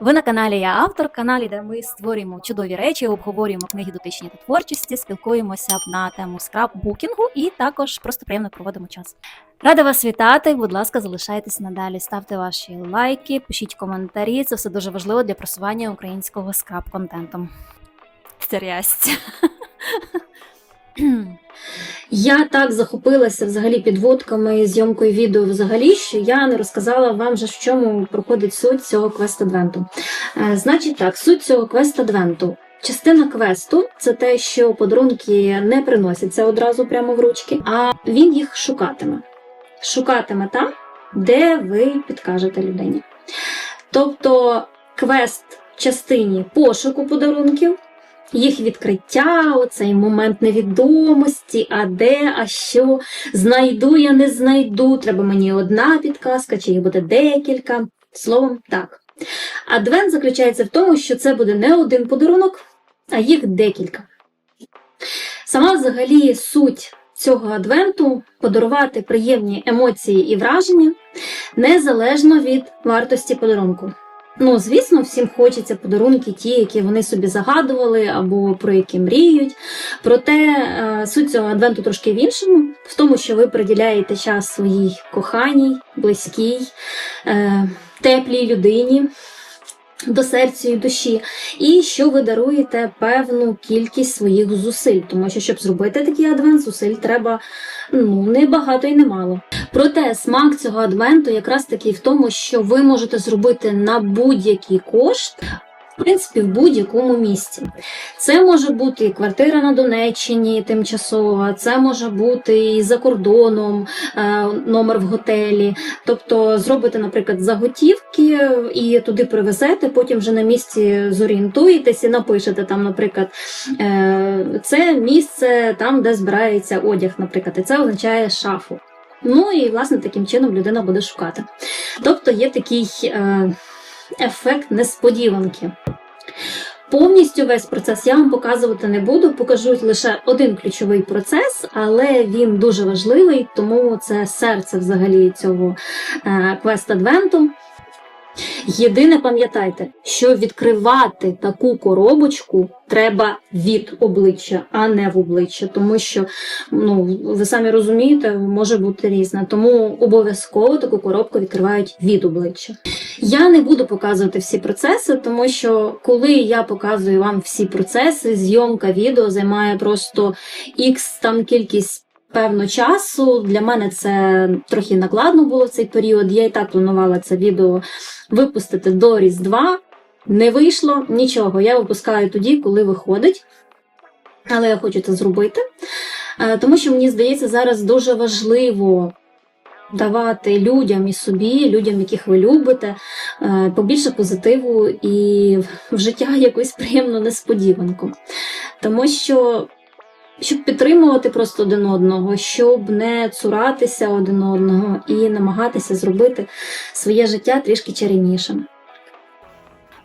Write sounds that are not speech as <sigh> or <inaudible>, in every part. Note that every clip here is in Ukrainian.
Ви на каналі Я автор, каналі, де ми створюємо чудові речі, обговорюємо книги дотичні до творчості, спілкуємося на тему скраббукінгу і також просто приємно проводимо час. Рада вас вітати. Будь ласка, залишайтесь надалі, ставте ваші лайки, пишіть коментарі. Це все дуже важливо для просування українського скраб-контенту. Трясця. <clears throat> Я так захопилася взагалі підводками і зйомкою відео взагалі, що я не розказала вам же, в чому проходить суть цього квест-адвенту. Е, Значить так, суть цього квест-адвенту. Частина квесту це те, що подарунки не приносяться одразу прямо в ручки, а він їх шукатиме. Шукатиме там, де ви підкажете людині. Тобто квест в частині пошуку подарунків їх відкриття, оцей момент невідомості, а де, а що, знайду я, не знайду, треба мені одна підказка, чи їх буде декілька. Словом, так. Адвент заключається в тому, що це буде не один подарунок, а їх декілька. Сама взагалі суть цього адвенту подарувати приємні емоції і враження незалежно від вартості подарунку. Ну, звісно, всім хочеться подарунки, ті, які вони собі загадували або про які мріють. Проте е, суть цього адвенту трошки в іншому, в тому, що ви приділяєте час своїй коханій, близькій, е, теплій людині. До серця і душі, і що ви даруєте певну кількість своїх зусиль, тому що щоб зробити такий адвент, зусиль треба ну не багато і не мало. Проте смак цього адвенту якраз таки в тому, що ви можете зробити на будь-який кошт. В принципі, в будь-якому місці. Це може бути і квартира на Донеччині тимчасова, це може бути і за кордоном е, номер в готелі. Тобто зробите, наприклад, заготівки і туди привезете, потім вже на місці зорієнтуєтесь і напишете там, наприклад, е, це місце там, де збирається одяг, наприклад, і це означає шафу. Ну і власне таким чином людина буде шукати. Тобто є такий е, ефект несподіванки. Повністю весь процес я вам показувати не буду, покажу лише один ключовий процес, але він дуже важливий, тому це серце взагалі цього е, квест-адвенту. Єдине пам'ятайте, що відкривати таку коробочку треба від обличчя, а не в обличчя, тому що ну ви самі розумієте, може бути різне. Тому обов'язково таку коробку відкривають від обличчя. Я не буду показувати всі процеси, тому що коли я показую вам всі процеси, зйомка відео займає просто ікс там кількість. Певно часу для мене це трохи накладно було в цей період. Я і так планувала це відео випустити до Різдва. Не вийшло нічого. Я випускаю тоді, коли виходить. Але я хочу це зробити, Е, тому що мені здається, зараз дуже важливо давати людям і собі, людям, яких ви любите, е, побільше позитиву і в життя якусь приємну несподіванку. Тому що. Щоб підтримувати просто один одного, щоб не цуратися один одного і намагатися зробити своє життя трішки чарівнішим.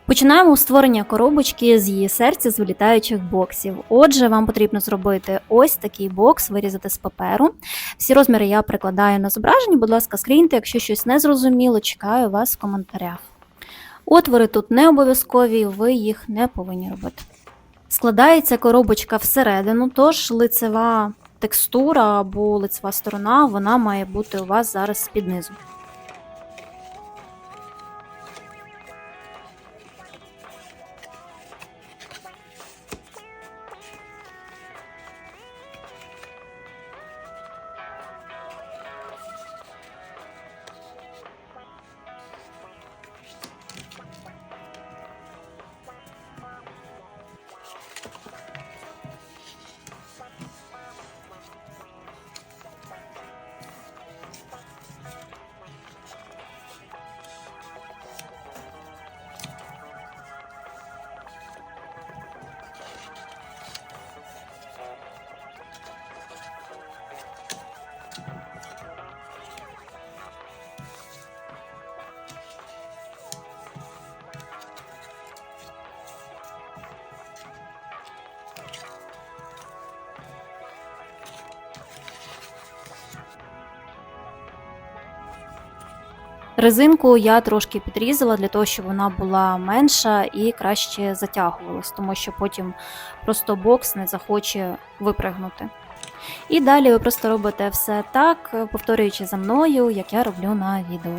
Починаємо створення коробочки з її серця з вилітаючих боксів. Отже, вам потрібно зробити ось такий бокс, вирізати з паперу. Всі розміри я прикладаю на зображенні. Будь ласка, скріньте, якщо щось не зрозуміло, чекаю вас в коментарях. Отвори тут не обов'язкові, ви їх не повинні робити. Складається коробочка всередину, тож лицева текстура або лицева сторона вона має бути у вас зараз під низу. Резинку я трошки підрізала для того, щоб вона була менша і краще затягувалась, тому що потім просто бокс не захоче випригнути. І далі ви просто робите все так, повторюючи за мною, як я роблю на відео.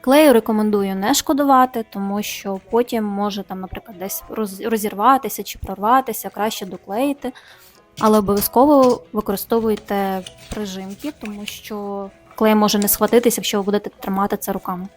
Клею рекомендую не шкодувати, тому що потім може там, наприклад, десь розірватися чи прорватися, краще доклеїти. Але обов'язково використовуйте прижимки, тому що клей може не схватитися, якщо ви будете тримати це руками.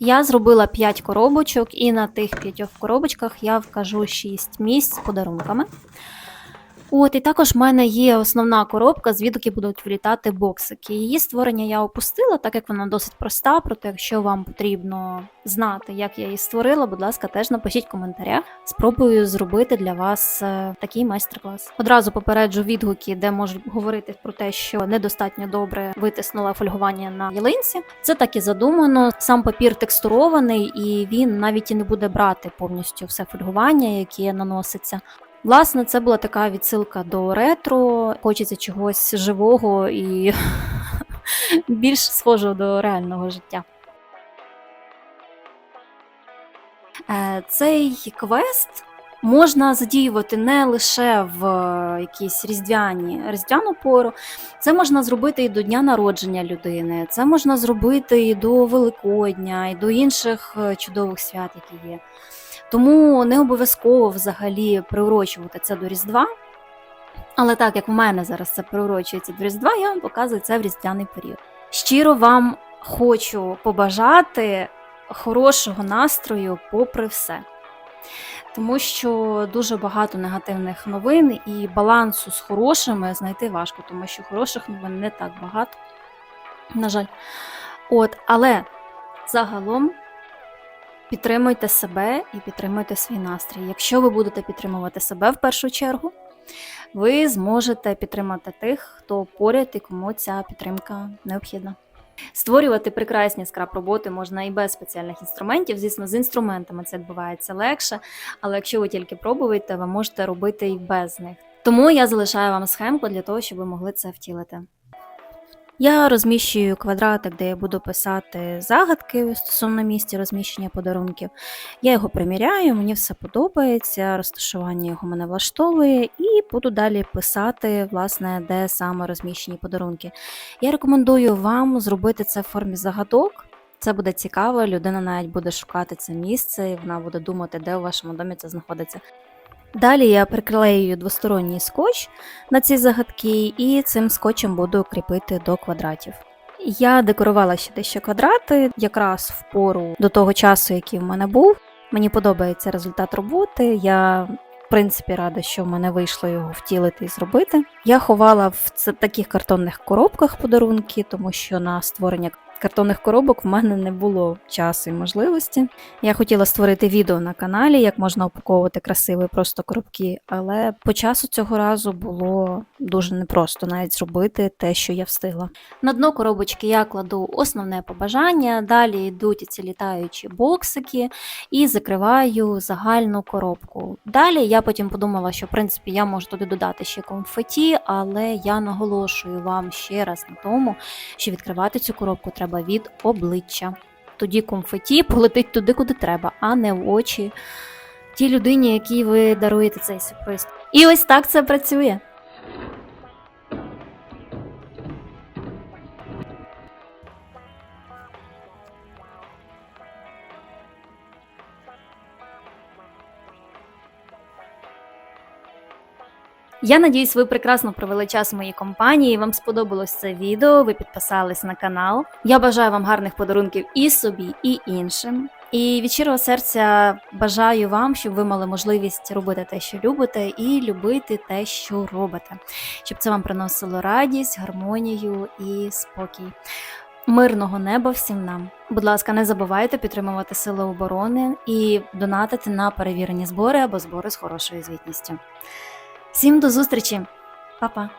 Я зробила 5 коробочок, і на тих 5 коробочках я вкажу 6 місць з подарунками. От, і також в мене є основна коробка, звідки будуть влітати боксики. Її створення я опустила, так як вона досить проста. Проте, якщо вам потрібно знати, як я її створила, будь ласка, теж напишіть в коментарях. Спробую зробити для вас е, такий майстер-клас. Одразу попереджу відгуки, де можуть говорити про те, що недостатньо добре витиснула фольгування на ялинці. Це так і задумано. Сам папір текстурований, і він навіть і не буде брати повністю все фольгування, яке наноситься. Власне, це була така відсилка до ретро. Хочеться чогось живого і <laughs> більш схожого до реального життя. Е, Цей квест можна задіювати не лише в е, якісь різдвяні різдвяну пору. Це можна зробити і до дня народження людини, це можна зробити і до Великодня, і до інших е, чудових свят, які є. Тому не обов'язково взагалі приурочувати це до Різдва. Але так як в мене зараз це приурочується до Різдва, я вам показую це в різдвяний період. Щиро вам хочу побажати хорошого настрою попри все. Тому що дуже багато негативних новин і балансу з хорошими знайти важко, тому що хороших новин не так багато. На жаль. От, але загалом підтримуйте себе і підтримуйте свій настрій. Якщо ви будете підтримувати себе в першу чергу, ви зможете підтримати тих, хто поряд і кому ця підтримка необхідна. Створювати прекрасні скраб-роботи можна і без спеціальних інструментів. Звісно, з інструментами це відбувається легше, але якщо ви тільки пробуєте, ви можете робити і без них. Тому я залишаю вам схемку для того, щоб ви могли це втілити. Я розміщую квадратик, де я буду писати загадки стосовно місця розміщення подарунків. Я його приміряю, мені все подобається, розташування його мене влаштовує, і буду далі писати, власне, де саме розміщені подарунки. Я рекомендую вам зробити це в формі загадок. Це буде цікаво, людина навіть буде шукати це місце, і вона буде думати, де у вашому домі це знаходиться. Далі я приклеюю двосторонній скотч на ці загадки, і цим скотчем буду кріпити до квадратів. Я декорувала ще дещо квадрати, якраз в пору до того часу, який в мене був. Мені подобається результат роботи. Я в принципі рада, що в мене вийшло його втілити і зробити. Я ховала в таких картонних коробках подарунки, тому що на створення картонних коробок в мене не було часу і можливості. Я хотіла створити відео на каналі, як можна упаковувати красиві просто коробки, але по часу цього разу було дуже непросто навіть зробити те, що я встигла. На дно коробочки я кладу основне побажання, далі йдуть ці літаючі боксики і закриваю загальну коробку. Далі я потім подумала, що в принципі я можу туди додати ще конфеті, але я наголошую вам ще раз на тому, що відкривати цю коробку треба від обличчя. Тоді конфеті полетить туди, куди треба, а не в очі тій людині, якій ви даруєте цей сюрприз. І ось так це працює. Я надіюсь, ви прекрасно провели час в моїй компанії. Вам сподобалось це відео. Ви підписались на канал. Я бажаю вам гарних подарунків і собі, і іншим. І від щирого серця бажаю вам, щоб ви мали можливість робити те, що любите, і любити те, що робите, щоб це вам приносило радість, гармонію і спокій. Мирного неба всім нам. Будь ласка, не забувайте підтримувати Сили оборони і донатити на перевірені збори або збори з хорошою звітністю. Всім до зустрічі, Па-па!